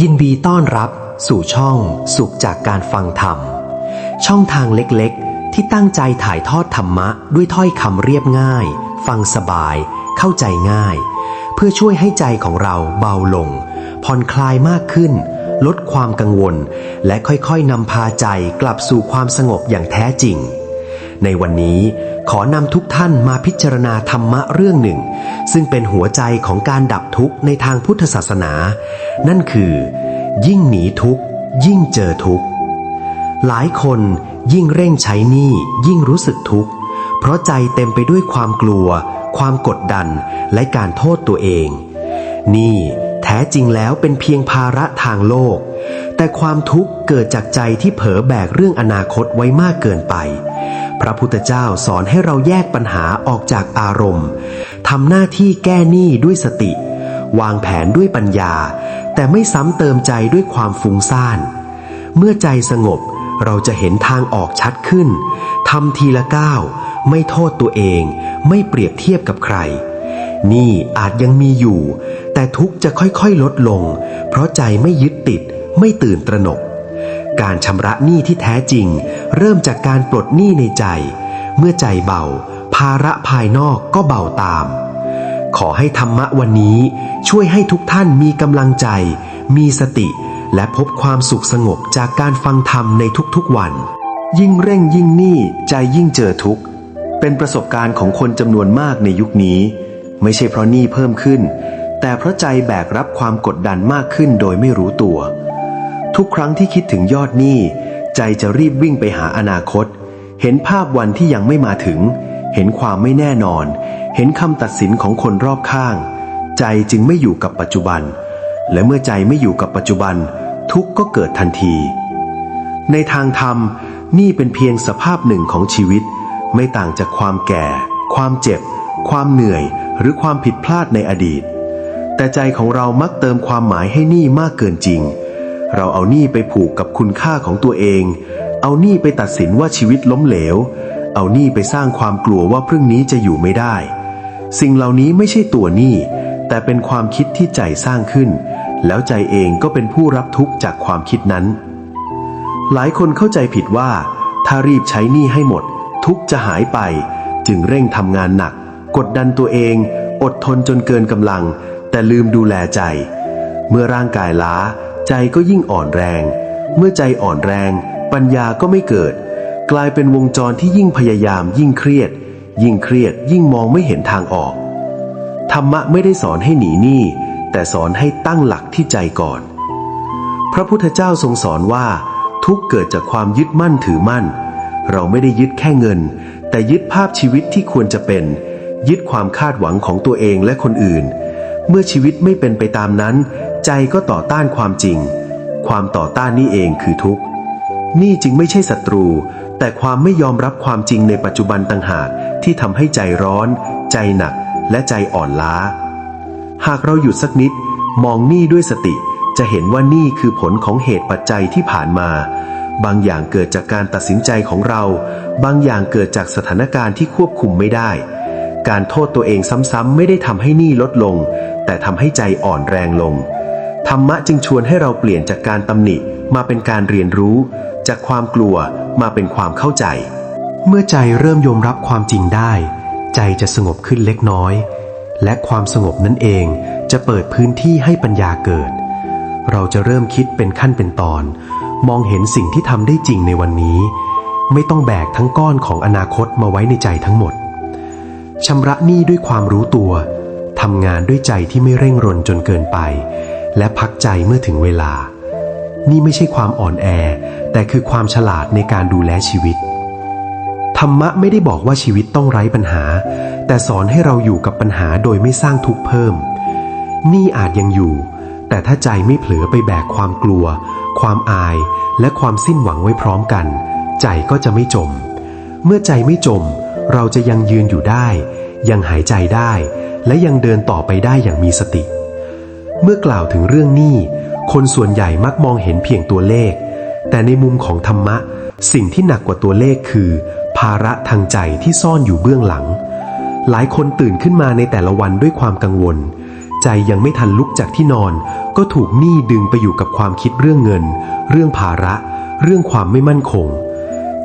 ยินดีต้อนรับสู่ช่องสุขจากการฟังธรรม ช่องทางเล็กๆ ที่ตั้งใจถ่ายทอดธรรมะด้วยถ้อยคำเรียบง่าย ฟังสบาย เข้าใจง่าย เพื่อช่วยให้ใจของเราเบาลง ผ่อนคลายมากขึ้น ลดความกังวล และค่อยๆนำพาใจกลับสู่ความสงบอย่างแท้จริง ในวันนี้ ขอนำทุกท่านมาพิจารณาธรรมะเรื่องหนึ่ง ซึ่งเป็นหัวใจของการดับทุกข์ในทางพุทธศาสนา นั่นคือ ยิ่งหนีทุกข์ยิ่งเจอทุกข์ หลายคนยิ่งเร่งใช้หนี้ยิ่งรู้สึกทุกข์ เพราะใจเต็มไปด้วยความกลัว ความกดดันและการโทษตัวเอง นี่แท้จริงแล้วเป็นเพียงภาระทางโลก แต่ความทุกข์เกิดจากใจที่เผลอแบกเรื่องอนาคตไว้มากเกินไป พระพุทธเจ้าสอนให้เราแยกปัญหาออกจากอารมณ์ทำหน้าที่แก้หนี้ด้วยสติ วางแผนด้วยปัญญา แต่ไม่ซ้ำเติมใจด้วยความฟุ้งซ่าน เมื่อใจสงบเราจะเห็นทางออกชัดขึ้นทำทีละก้าวไม่โทษตัวเอง ไม่เปรียบเทียบกับใคร นี่อาจยังมีอยู่ แต่ทุกจะค่อยๆลดลง เพราะใจไม่ยึดติดไม่ตื่นตระหนก การชำระหนี้ที่แท้จริง เริ่มจากการปลดหนี้ในใจ เมื่อใจเบา ภาระภายนอกก็เบาตาม ขอให้ธรรมะวันนี้ช่วยให้ทุกท่านมีกำลังใจ มีสติ และพบความสุขสงบจากการฟังธรรมในทุกๆวัน ยิ่งเร่งยิ่งหนี้ใจยิ่งเจอทุกข์เป็นประสบการณ์ของคนจำนวนมากในยุคนี้ ไม่ใช่เพราะหนี้เพิ่มขึ้น แต่เพราะใจแบกรับความกดดันมากขึ้นโดยไม่รู้ตัว ทุกครั้งที่คิดถึงยอดหนี้ ใจจะรีบวิ่งไปหาอนาคต เห็นภาพวันที่ยังไม่มาถึง เห็นความไม่แน่นอน เห็นคำตัดสินของคนรอบข้าง ใจจึงไม่อยู่กับปัจจุบัน และเมื่อใจไม่อยู่กับปัจจุบัน ทุกข์ก็เกิดทันที ในทางธรรมนี่เป็นเพียงสภาพหนึ่งของชีวิต ไม่ต่างจากความแก่ ความเจ็บ ความเหนื่อย หรือความผิดพลาดในอดีต แต่ใจของเรามักเติมความหมายให้นี้มากเกินจริง เราเอาหนี้ไปผูกกับคุณค่าของตัวเอง เอาหนี้ไปตัดสินว่าชีวิตล้มเหลว เอาหนี้ไปสร้างความกลัวว่าพรุ่งนี้จะอยู่ไม่ได้ สิ่งเหล่านี้ไม่ใช่ตัวหนี้ แต่เป็นความคิดที่ใจสร้างขึ้น แล้วใจเองก็เป็นผู้รับทุกข์จากความคิดนั้น หลายคนเข้าใจผิดว่า ถ้ารีบใช้หนี้ให้หมด ทุกจะหายไป จึงเร่งทำงานหนัก กดดันตัวเอง อดทนจนเกินกำลัง แต่ลืมดูแลใจ เมื่อร่างกายล้า ใจก็ยิ่งอ่อนแรง เมื่อใจอ่อนแรง ปัญญาก็ไม่เกิด กลายเป็นวงจรที่ยิ่งพยายามยิ่งเครียด ยิ่งเครียดยิ่งมองไม่เห็นทางออก ธรรมะไม่ได้สอนให้หนีหนี้แต่สอนให้ตั้งหลักที่ใจก่อน พระพุทธเจ้าทรงสอนว่า ทุกเกิดจากความยึดมั่นถือมั่น เราไม่ได้ยึดแค่เงิน แต่ยึดภาพชีวิตที่ควรจะเป็น ยึดความคาดหวังของตัวเองและคนอื่น เมื่อชีวิตไม่เป็นไปตามนั้น ใจก็ต่อต้านความจริง ความต่อต้านนี่เองคือทุกข์ นี่จึงไม่ใช่ศัตรู แต่ความไม่ยอมรับความจริงในปัจจุบันต่างหากที่ทำให้ใจร้อน ใจหนัก และใจอ่อนล้า หากเราหยุดสักนิด มองนี้ด้วยสติ จะเห็นว่านี่คือผลของเหตุปัจจัยที่ผ่านมา บางอย่างเกิดจากการตัดสินใจของเรา บางอย่างเกิดจากสถานการณ์ที่ควบคุมไม่ได้ การโทษตัวเองซ้ำๆไม่ได้ทำให้นี้ลดลง แต่ทำให้ใจอ่อนแรงลง ธรรมะจึงชวนให้เราเปลี่ยนจากการตำหนิมาเป็นการเรียนรู้ จากความกลัวมาเป็นความเข้าใจ เมื่อใจเริ่มยอมรับความจริงได้ ใจจะสงบขึ้นเล็กน้อย และความสงบนั่นเองจะเปิดพื้นที่ให้ปัญญาเกิด เราจะเริ่มคิดเป็นขั้นเป็นตอน มองเห็นสิ่งที่ทำได้จริงในวันนี้ ไม่ต้องแบกทั้งก้อนของอนาคตมาไว้ในใจทั้งหมดชำระหนี้ด้วยความรู้ตัวทำงานด้วยใจที่ไม่เร่งรนจนเกินไป และพักใจเมื่อถึงเวลา นี่ไม่ใช่ความอ่อนแอ แต่คือความฉลาดในการดูแลชีวิต ธรรมะไม่ได้บอกว่าชีวิตต้องไร้ปัญหา แต่สอนให้เราอยู่กับปัญหาโดยไม่สร้างทุกข์เพิ่ม นี่อาจยังอยู่ แต่ถ้าใจไม่เผลอไปแบกความกลัว ความอาย และความสิ้นหวังไว้พร้อมกัน ใจก็จะไม่จม เมื่อใจไม่จม เราจะยังยืนอยู่ได้ ยังหายใจได้ และยังเดินต่อไปได้อย่างมีสติ เมื่อกล่าวถึงเรื่องหนี้ คนส่วนใหญ่มักมองเห็นเพียงตัวเลข แต่ในมุมของธรรมะ สิ่งที่หนักกว่าตัวเลขคือ ภาระทางใจที่ซ่อนอยู่เบื้องหลัง หลายคนตื่นขึ้นมาในแต่ละวันด้วยความกังวล ใจยังไม่ทันลุกจากที่นอน ก็ถูกหนี้ดึงไปอยู่กับความคิดเรื่องเงิน เรื่องภาระ เรื่องความไม่มั่นคง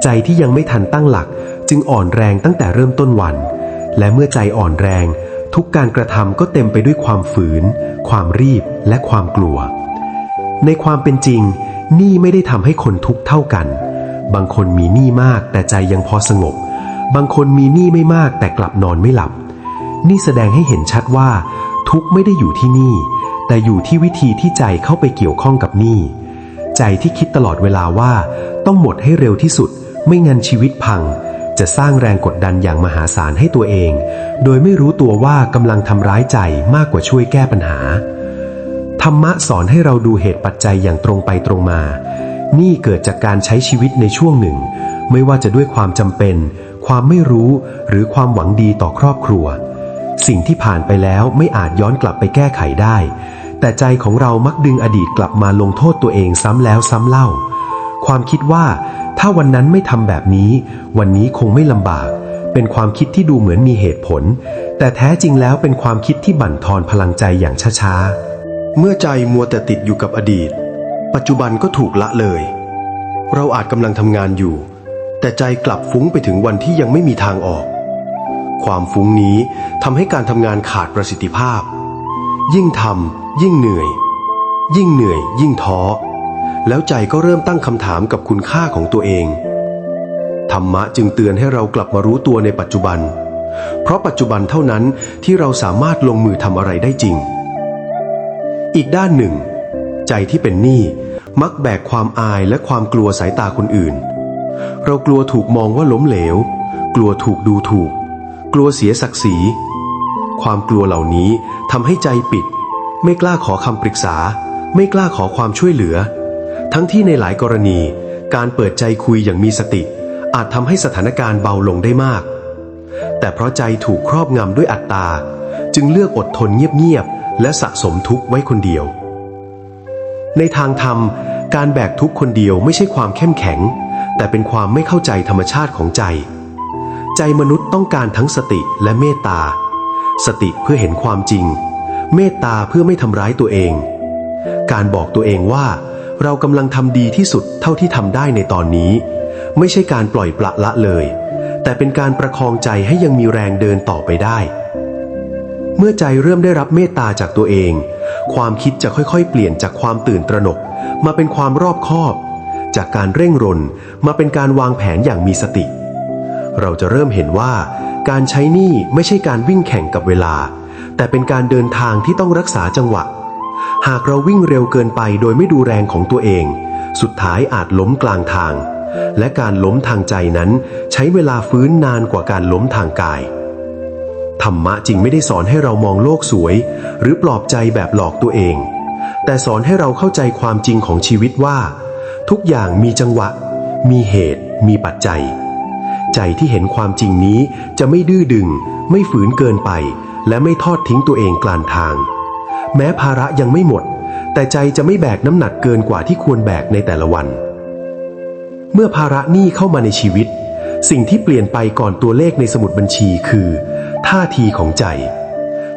ใจที่ยังไม่ทันตั้งหลัก จึงอ่อนแรงตั้งแต่เริ่มต้นวัน และเมื่อใจอ่อนแรง ทุกการกระทำก็เต็มไปด้วยความฝืน ความรีบและความกลัว ในความเป็นจริงหนี้ไม่ได้ทำให้คนทุกข์เท่ากัน บางคนมีหนี้มากแต่ใจยังพอสงบ บางคนมีหนี้ไม่มากแต่กลับนอนไม่หลับ นี่แสดงให้เห็นชัดว่า ทุกข์ไม่ได้อยู่ที่หนี้แต่อยู่ที่วิธีที่ใจเข้าไปเกี่ยวข้องกับหนี้ใจที่คิดตลอดเวลาว่า ต้องหมดให้เร็วที่สุด ไม่งั้นชีวิตพัง จะสร้างแรงกดดันอย่างมหาศาลให้ตัวเอง โดยไม่รู้ตัวว่ากำลังทำร้ายใจมากกว่าช่วยแก้ปัญหา ธรรมะสอนให้เราดูเหตุปัจจัยอย่างตรงไปตรงมา นี่เกิดจากการใช้ชีวิตในช่วงหนึ่ง ไม่ว่าจะด้วยความจำเป็น ความไม่รู้หรือความหวังดีต่อครอบครัว สิ่งที่ผ่านไปแล้วไม่อาจย้อนกลับไปแก้ไขได้ แต่ใจของเรามักดึงอดีตกลับมาลงโทษตัวเองซ้ำแล้วซ้ำเล่า ความคิดว่าถ้าวันนั้นไม่ทำแบบนี้ วันนี้คงไม่ลำบาก เป็นความคิดที่ดูเหมือนมีเหตุผล แต่แท้จริงแล้วเป็นความคิดที่บั่นทอนพลังใจอย่างช้าๆ เมื่อใจมัวแต่ติดอยู่กับอดีต ปัจจุบันก็ถูกละเลย เราอาจกำลังทำงานอยู่ แต่ใจกลับฟุ้งไปถึงวันที่ยังไม่มีทางออก ความฟุ้งนี้ทำให้การทำงานขาดประสิทธิภาพ ยิ่งทำยิ่งเหนื่อย ยิ่งเหนื่อย ยิ่งท้อ แล้วใจก็เริ่มตั้งคำถามกับคุณค่าของตัวเอง ธรรมะจึงเตือนให้เรากลับมารู้ตัวในปัจจุบัน เพราะปัจจุบันเท่านั้นที่เราสามารถลงมือทำอะไรได้จริง อีกด้านหนึ่ง ใจที่เป็นหนี้มักแบกความอายและความกลัวสายตาคนอื่น เรากลัวถูกมองว่าล้มเหลว กลัวถูกดูถูก กลัวเสียศักดิ์ศรี ความกลัวเหล่านี้ทำให้ใจปิด ไม่กล้าขอคำปรึกษา ไม่กล้าขอความช่วยเหลือ ทั้งที่ในหลายกรณี การเปิดใจคุยอย่างมีสติ อาจทำให้สถานการณ์เบาลงได้มาก แต่เพราะใจถูกครอบงำด้วยอัตตา จึงเลือกอดทนเงียบๆ และสะสมทุกข์ไว้คนเดียว ในทางธรรม การแบกทุกข์คนเดียวไม่ใช่ความเข้มแข็ง แต่เป็นความไม่เข้าใจธรรมชาติของใจ ใจมนุษย์ต้องการทั้งสติและเมตตา สติเพื่อเห็นความจริง เมตตาเพื่อไม่ทำร้ายตัวเอง การบอกตัวเองว่า เรากำลังทำดีที่สุดเท่าที่ทำได้ในตอนนี้ ไม่ใช่การปล่อยปละละเลย แต่เป็นการประคองใจให้ยังมีแรงเดินต่อไปได้ เมื่อใจเริ่มได้รับเมตตาจากตัวเอง ความคิดจะค่อยๆ เปลี่ยนจากความตื่นตระหนก มาเป็นความรอบคอบ จากการเร่งรนมาเป็นการวางแผนอย่างมีสติ เราจะเริ่มเห็นว่า การใช้หนี้ไม่ใช่การวิ่งแข่งกับเวลา แต่เป็นการเดินทางที่ต้องรักษาจังหวะ หากเราวิ่งเร็วเกินไปโดยไม่ดูแรงของตัวเอง สุดท้ายอาจล้มกลางทาง และการล้มทางใจนั้น ใช้เวลาฟื้นนานกว่าการล้มทางกาย ธรรมะจริงไม่ได้สอนให้เรามองโลกสวย หรือปลอบใจแบบหลอกตัวเอง แต่สอนให้เราเข้าใจความจริงของชีวิตว่า ทุกอย่างมีจังหวะ มีเหตุ มีปัจจัย ใจที่เห็นความจริงนี้จะไม่ดื้อดึง ไม่ฝืนเกินไป และไม่ทอดทิ้งตัวเองกลางทาง แม้ภาระยังไม่หมด แต่ใจจะไม่แบกน้ำหนักเกินกว่าที่ควรแบกในแต่ละวัน เมื่อภาระหนี้เข้ามาในชีวิต สิ่งที่เปลี่ยนไปก่อนตัวเลขในสมุดบัญชีคือ ท่าทีของใจ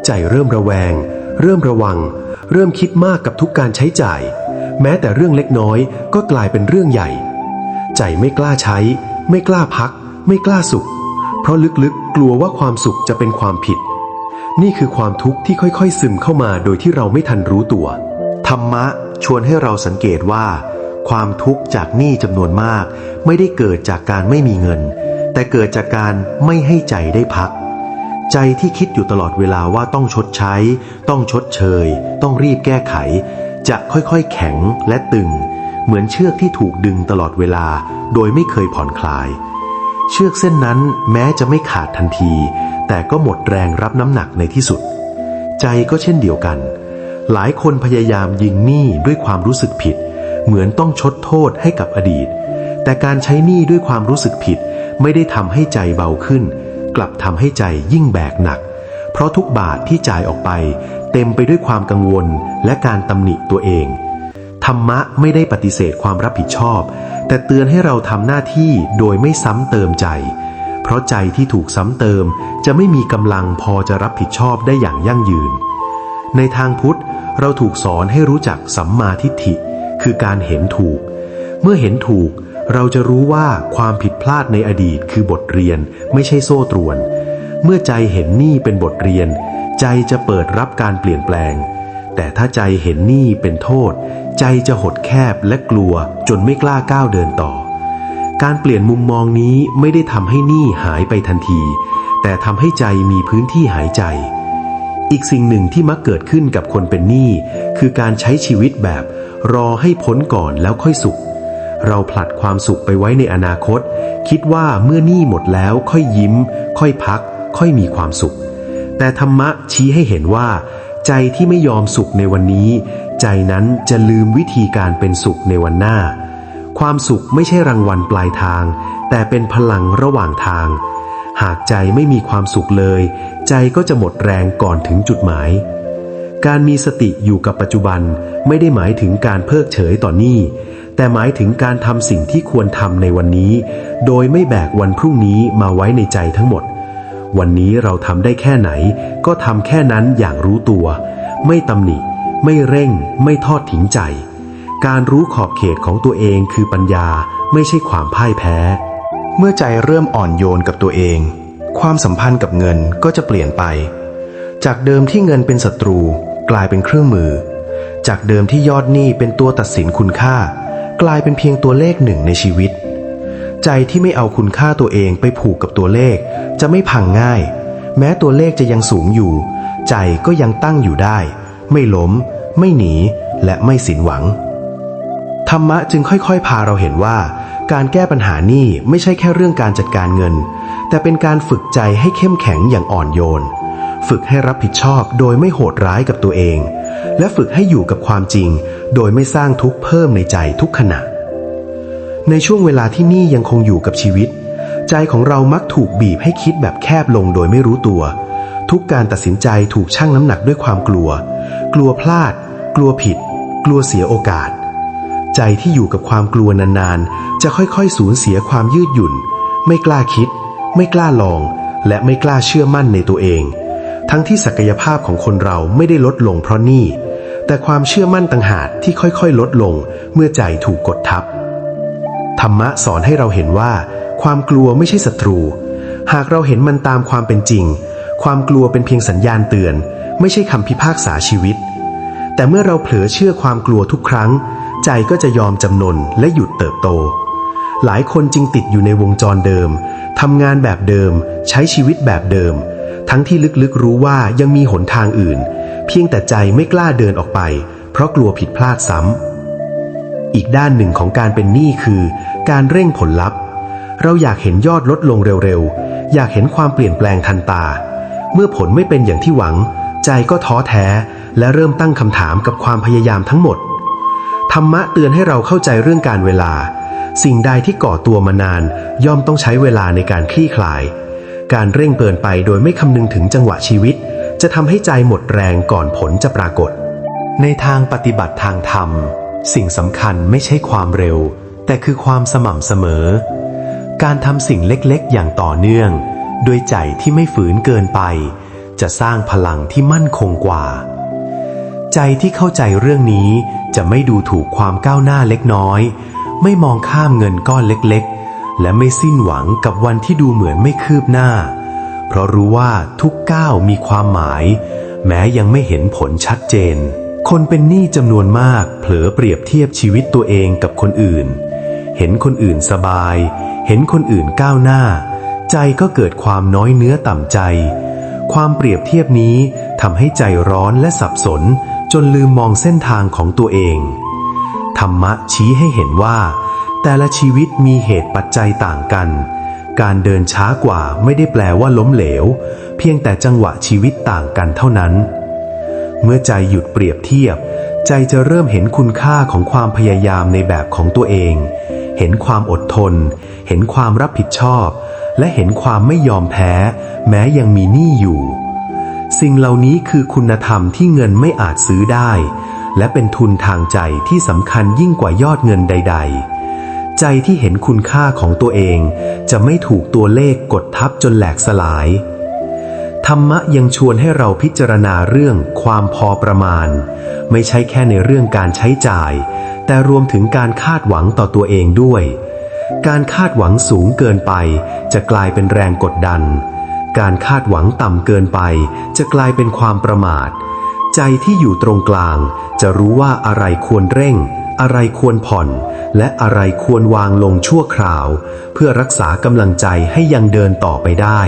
ใจเริ่มระแวง เริ่มระวัง เริ่มคิดมากกับทุกการใช้จ่าย แม้แต่เรื่องเล็กน้อยก็กลายเป็นเรื่องใหญ่ ใจไม่กล้าใช้ ไม่กล้าพัก ไม่กล้าสุข เพราะลึกๆกลัวว่าความสุขจะเป็นความผิด นี่คือความทุกข์ที่ค่อยๆ ซึมเข้ามาโดยที่เราไม่ทันรู้ตัว ธรรมะชวนให้เราสังเกตว่า ความทุกข์จากหนี้จำนวนมาก ไม่ได้เกิดจากการไม่มีเงิน แต่เกิดจากการไม่ให้ใจได้พัก ใจที่คิดอยู่ตลอดเวลาว่าต้องชดใช้ ต้องชดเชย ต้องรีบแก้ไข จะค่อยๆแข็งและตึง เหมือนเชือกที่ถูกดึงตลอดเวลา โดยไม่เคยผ่อนคลาย เชือกเส้นนั้นแม้จะไม่ขาดทันที แต่ก็หมดแรงรับน้ำหนักในที่สุด ใจก็เช่นเดียวกัน หลายคนพยายามยิงหนี้ด้วยความรู้สึกผิด เหมือนต้องชดโทษให้กับอดีต แต่การใช้หนี้ด้วยความรู้สึกผิด ไม่ได้ทำให้ใจเบาขึ้น กลับทำให้ใจยิ่งแบกหนัก เพราะทุกบาทที่จ่ายออกไป เต็มไปด้วยความกังวลและการตำหนิตัวเอง รรมะไม่ได้ปฏิเสธความรับผิดชอบ แต่เตือนให้เราทำหน้าที่โดยไม่ซ้ำเติมใจ เพราะใจที่ถูกซ้ำเติมจะไม่มีกำลังพอจะรับผิดชอบได้อย่างยั่งยืน ในทางพุทธเราถูกสอนให้รู้จักสัมมาทิฏฐิ คือการเห็นถูก เมื่อเห็นถูก เราจะรู้ว่าความผิดพลาดในอดีตคือบทเรียนไม่ใช่โซ่ตรวน เมื่อใจเห็นนี่เป็นบทเรียน ใจจะเปิดรับการเปลี่ยนแปลง แต่ถ้าใจเห็นนี่เป็นโทษ ใจจะหดแคบและกลัวจนไม่กล้าก้าวเดินต่อ การเปลี่ยนมุมมองนี้ไม่ได้ทำให้หนี้หายไปทันที แต่ทำให้ใจมีพื้นที่หายใจ อีกสิ่งหนึ่งที่มักเกิดขึ้นกับคนเป็นหนี้คือการใช้ชีวิตแบบ รอให้พ้นก่อนแล้วค่อยสุข เราผลัดความสุขไปไว้ในอนาคต คิดว่าเมื่อหนี้หมดแล้วค่อยยิ้ม ค่อยพัก ค่อยมีความสุข แต่ธรรมะชี้ให้เห็นว่า ใจที่ไม่ยอมสุขในวันนี้ ใจนั้นจะลืมวิธีการเป็นสุขในวันหน้า ความสุขไม่ใช่รางวัลปลายทาง แต่เป็นพลังระหว่างทาง หากใจไม่มีความสุขเลย ใจก็จะหมดแรงก่อนถึงจุดหมาย การมีสติอยู่กับปัจจุบันไม่ได้หมายถึงการเพิกเฉยต่อหนี้ แต่หมายถึงการทำสิ่งที่ควรทำในวันนี้ โดยไม่แบกวันพรุ่งนี้มาไว้ในใจทั้งหมด วันนี้เราทำได้แค่ไหน ก็ทำแค่นั้นอย่างรู้ตัว ไม่ตำหนิ ไม่เร่ง ไม่ทอดทิ้งใจ การรู้ขอบเขตของตัวเองคือปัญญาไม่ใช่ความพ่ายแพ้ เมื่อใจเริ่มอ่อนโยนกับตัวเอง ความสัมพันธ์กับเงินก็จะเปลี่ยนไป จากเดิมที่เงินเป็นศัตรูกลายเป็นเครื่องมือ จากเดิมที่ยอดหนี้เป็นตัวตัดสินคุณค่า กลายเป็นเพียงตัวเลขหนึ่งในชีวิต ใจที่ไม่เอาคุณค่าตัวเองไปผูกกับตัวเลข จะไม่พังง่าย แม้ตัวเลขจะยังสูงอยู่ ใจก็ยังตั้งอยู่ได้ ไม่ล้ม ไม่หนี และไม่สินหวัง ธรรมะจึงค่อยๆ พาเราเห็นว่า การแก้ปัญหานี่ไม่ใช่แค่เรื่องการจัดการเงิน แต่เป็นการฝึกใจให้เข้มแข็งอย่างอ่อนโยน ฝึกให้รับผิดชอบโดยไม่โหดร้ายกับตัวเอง และฝึกให้อยู่กับความจริง โดยไม่สร้างทุกข์เพิ่มในใจทุกขณะ ในช่วงเวลาที่นี่ยังคงอยู่กับชีวิต ใจของเรามักถูกบีบให้คิดแบบแคบลงโดยไม่รู้ตัว ทุกการตัดสินใจถูกชั่งน้ำหนักด้วยความกลัว กลัวพลาด กลัวผิด กลัวเสียโอกาส ใจที่อยู่กับความกลัวนานๆ จะค่อยๆ สูญเสียความยืดหยุ่น ไม่กล้าคิด ไม่กล้าลอง และไม่กล้าเชื่อมั่นในตัวเอง ทั้งที่ศักยภาพของคนเราไม่ได้ลดลงเพราะนี่ แต่ความเชื่อมั่นต่างหากที่ค่อยๆ ลดลงเมื่อใจถูกกดทับ ธรรมะสอนให้เราเห็นว่า ความกลัวไม่ใช่ศัตรู หากเราเห็นมันตามความเป็นจริง ความกลัวเป็นเพียงสัญญาณเตือน ไม่ใช่คำพิพากษาชีวิต แต่เมื่อเราเผลอเชื่อความกลัวทุกครั้ง ใจก็จะยอมจำนนและหยุดเติบโต หลายคนจึงติดอยู่ในวงจรเดิมทำงานแบบเดิม ใช้ชีวิตแบบเดิม ทั้งที่ลึกๆรู้ว่ายังมีหนทางอื่น เพียงแต่ใจไม่กล้าเดินออกไป เพราะกลัวผิดพลาดซ้ำอีกด้านหนึ่งของการเป็นหนี้คือ การเร่งผลลัพธ์ เราอยากเห็นยอดลดลงเร็วๆ อยากเห็นความเปลี่ยนแปลงทันตา เมื่อผลไม่เป็นอย่างที่หวัง ใจก็ท้อแท้ และเริ่มตั้งคำถามกับความพยายามทั้งหมด ธรรมะเตือนให้เราเข้าใจเรื่องการเวลา สิ่งใดที่ก่อตัวมานาน ย่อมต้องใช้เวลาในการคลี่คลาย การเร่งเกินไปโดยไม่คำนึงถึงจังหวะชีวิต จะทำให้ใจหมดแรงก่อนผลจะปรากฏ ในทางปฏิบัติทางธรรม สิ่งสำคัญไม่ใช่ความเร็ว แต่คือความสม่ำเสมอ การทำสิ่งเล็กๆ อย่างต่อเนื่อง ด้วยใจที่ไม่ฝืนเกินไป จะสร้างพลังที่มั่นคงกว่า ใจที่เข้าใจเรื่องนี้จะไม่ดูถูกความก้าวหน้าเล็กน้อย ไม่มองข้ามเงินก้อนเล็กๆ และไม่สิ้นหวังกับวันที่ดูเหมือนไม่คืบหน้า เพราะรู้ว่าทุกก้าวมีความหมาย แม้ยังไม่เห็นผลชัดเจน คนเป็นหนี้จำนวนมาก เผลอเปรียบเทียบชีวิตตัวเองกับคนอื่น เห็นคนอื่นสบาย เห็นคนอื่นก้าวหน้า ใจก็เกิดความน้อยเนื้อต่ำใจ ความเปรียบเทียบนี้ทำให้ใจร้อนและสับสน จนลืมมองเส้นทางของตัวเอง ธรรมะชี้ให้เห็นว่า แต่ละชีวิตมีเหตุปัจจัยต่างกัน การเดินช้ากว่าไม่ได้แปลว่าล้มเหลว เพียงแต่จังหวะชีวิตต่างกันเท่านั้น เมื่อใจหยุดเปรียบเทียบ ใจจะเริ่มเห็นคุณค่าของความพยายามในแบบของตัวเอง เห็นความอดทน เห็นความรับผิดชอบ และเห็นความไม่ยอมแพ้ แม้ยังมีหนี้อยู่ สิ่งเหล่านี้คือคุณธรรมที่เงินไม่อาจซื้อได้ และเป็นทุนทางใจที่สำคัญยิ่งกว่ายอดเงินใด ๆ ใจที่เห็นคุณค่าของตัวเอง จะไม่ถูกตัวเลขกดทับจนแหลกสลาย ธรรมะยังชวนให้เราพิจารณาเรื่องความพอประมาณ ไม่ใช่แค่ในเรื่องการใช้จ่าย แต่รวมถึงการคาดหวังต่อตัวเองด้วยการคาดหวังสูงเกินไป จะกลายเป็นแรงกดดัน การคาดหวังต่ำเกินไปจะกลายเป็นความประมาท ใจที่อยู่ตรงกลาง จะรู้ว่าอะไรควรเร่ง อะไรควรผ่อน และอะไรควรวางลงชั่วคราว เพื่อรักษากำลังใจให้ยังเดินต่อไปได้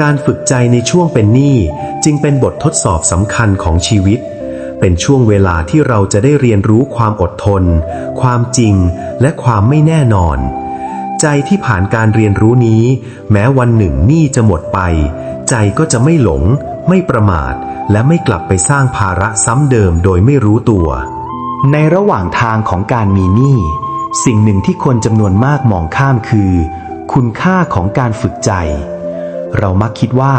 การฝึกใจในช่วงเป็นหนี้จึงเป็นบททดสอบสำคัญของชีวิต เป็นช่วงเวลาที่เราจะได้เรียนรู้ความอดทน ความจริง และความไม่แน่นอน ใจที่ผ่านการเรียนรู้นี้ แม้วันหนึ่งหนี้จะหมดไป ใจก็จะไม่หลง ไม่ประมาท และไม่กลับไปสร้างภาระซ้ำเดิมโดยไม่รู้ตัว ในระหว่างทางของการมีหนี้สิ่งหนึ่งที่คนจำนวนมากมองข้ามคือ คุณค่าของการฝึกใจ เรามักคิดว่า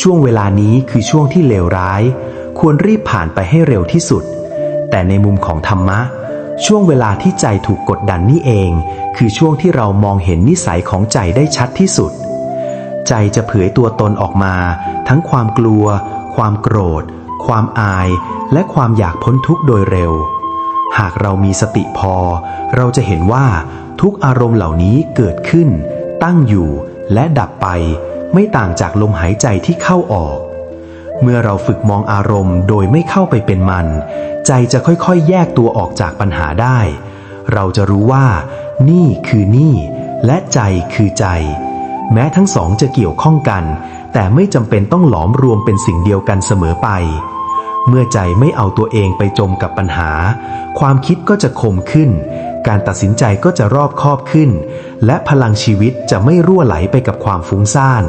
ช่วงเวลานี้คือช่วงที่เลวร้าย ควรรีบผ่านไปให้เร็วที่สุด แต่ในมุมของธรรมะ ช่วงเวลาที่ใจถูกกดดันนี่เอง คือช่วงที่เรามองเห็นนิสัยของใจได้ชัดที่สุด ใจจะเผยตัวตนออกมา ทั้งความกลัว ความโกรธ ความอาย และความอยากพ้นทุกข์โดยเร็ว หากเรามีสติพอ เราจะเห็นว่าทุกอารมณ์เหล่านี้เกิดขึ้น ตั้งอยู่และดับไป ไม่ต่างจากลมหายใจที่เข้าออก เมื่อเราฝึกมองอารมณ์โดยไม่เข้าไปเป็นมัน ใจจะค่อยๆ แยกตัวออกจากปัญหาได้ เราจะรู้ว่า นี่คือนี่ และใจคือใจ แม้ทั้งสองจะเกี่ยวข้องกัน แต่ไม่จำเป็นต้องหลอมรวมเป็นสิ่งเดียวกันเสมอไป เมื่อใจไม่เอาตัวเองไปจมกับปัญหา ความคิดก็จะคมขึ้น การตัดสินใจก็จะรอบคอบขึ้น และพลังชีวิตจะไม่รั่วไหลไปกับความฟุ้งซ่าน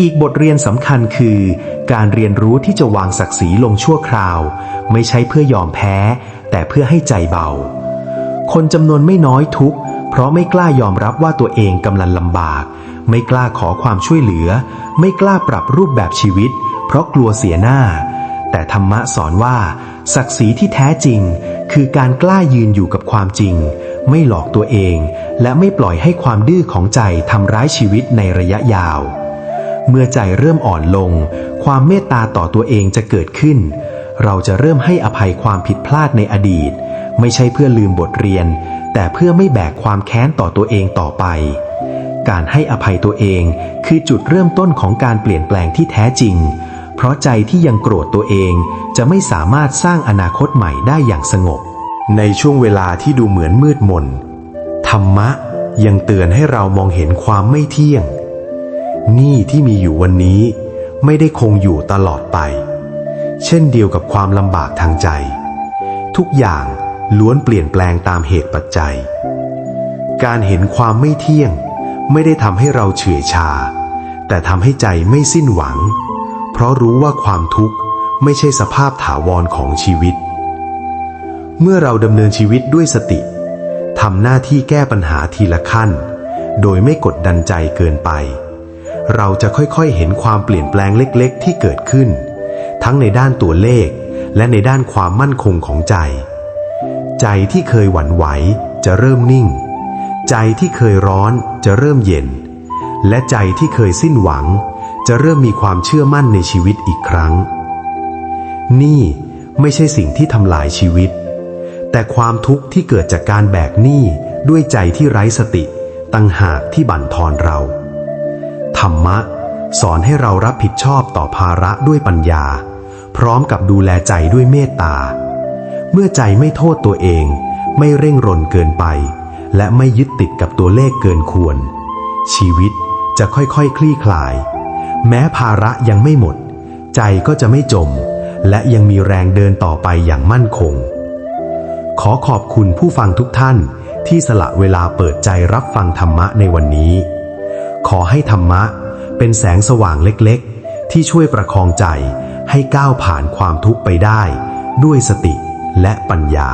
อีกบทเรียนสำคัญคือ การเรียนรู้ที่จะวางศักดิ์ศรีลงชั่วคราว ไม่ใช่เพื่อยอมแพ้ แต่เพื่อให้ใจเบา คนจำนวนไม่น้อยทุกข์เพราะไม่กล้ายอมรับว่าตัวเองกำลังลำบาก ไม่กล้าขอความช่วยเหลือ ไม่กล้าปรับรูปแบบชีวิต เพราะกลัวเสียหน้า แต่ธรรมะสอนว่า ศักดิ์ศรีที่แท้จริง คือการกล้ายืนอยู่กับความจริง ไม่หลอกตัวเอง และไม่ปล่อยให้ความดื้อของใจทำร้ายชีวิตในระยะยาว เมื่อใจเริ่มอ่อนลง ความเมตตาต่อตัวเองจะเกิดขึ้น เราจะเริ่มให้อภัยความผิดพลาดในอดีต ไม่ใช่เพื่อลืมบทเรียน แต่เพื่อไม่แบกความแค้นต่อตัวเองต่อไป การให้อภัยตัวเองคือจุดเริ่มต้นของการเปลี่ยนแปลงที่แท้จริง เพราะใจที่ยังโกรธตัวเองจะไม่สามารถสร้างอนาคตใหม่ได้อย่างสงบ ในช่วงเวลาที่ดูเหมือนมืดมนธรรมะยังเตือนให้เรามองเห็นความไม่เที่ยง หนี้ที่มีอยู่วันนี้ไม่ได้คงอยู่ตลอดไป เช่นเดียวกับความลำบากทางใจ ทุกอย่างล้วนเปลี่ยนแปลงตามเหตุปัจจัย การเห็นความไม่เที่ยง ไม่ได้ทำให้เราเฉื่อยชา แต่ทำให้ใจไม่สิ้นหวัง เพราะรู้ว่าความทุกข์ไม่ใช่สภาพถาวรของชีวิต เมื่อเราดำเนินชีวิตด้วยสติทำหน้าที่แก้ปัญหาทีละขั้น โดยไม่กดดันใจเกินไป เราจะค่อยๆเห็นความเปลี่ยนแปลงเล็กๆ ที่เกิดขึ้น ทั้งในด้านตัวเลข และในด้านความมั่นคงของใจ ใจที่เคยหวั่นไหวจะเริ่มนิ่ง ใจที่เคยร้อนจะเริ่มเย็น และใจที่เคยสิ้นหวัง จะเริ่มมีความเชื่อมั่นในชีวิตอีกครั้ง นี่ไม่ใช่สิ่งที่ทำลายชีวิต แต่ความทุกข์ที่เกิดจากการแบกหนี้ด้วยใจที่ไร้สติ ตั้งหากที่บั่นทอนเรา ธรรมะ สอนให้เรารับผิดชอบต่อภาระด้วยปัญญา พร้อมกับดูแลใจด้วยเมตตา เมื่อใจไม่โทษตัวเอง ไม่เร่งรนเกินไป และไม่ยึดติดกับตัวเลขเกินควร ชีวิตจะค่อยๆคคลี่คลาย แม้ภาระยังไม่หมด ใจก็จะไม่จม และยังมีแรงเดินต่อไปอย่างมั่นคง ขอขอบคุณผู้ฟังทุกท่านที่สละเวลาเปิดใจรับฟังธรรมะในวันนี้ ขอให้ธรรมะ เป็นแสงสว่างเล็กๆ ที่ช่วยประคองใจให้ก้าวผ่านความทุกข์ไปได้ ด้วยสติและปัญญา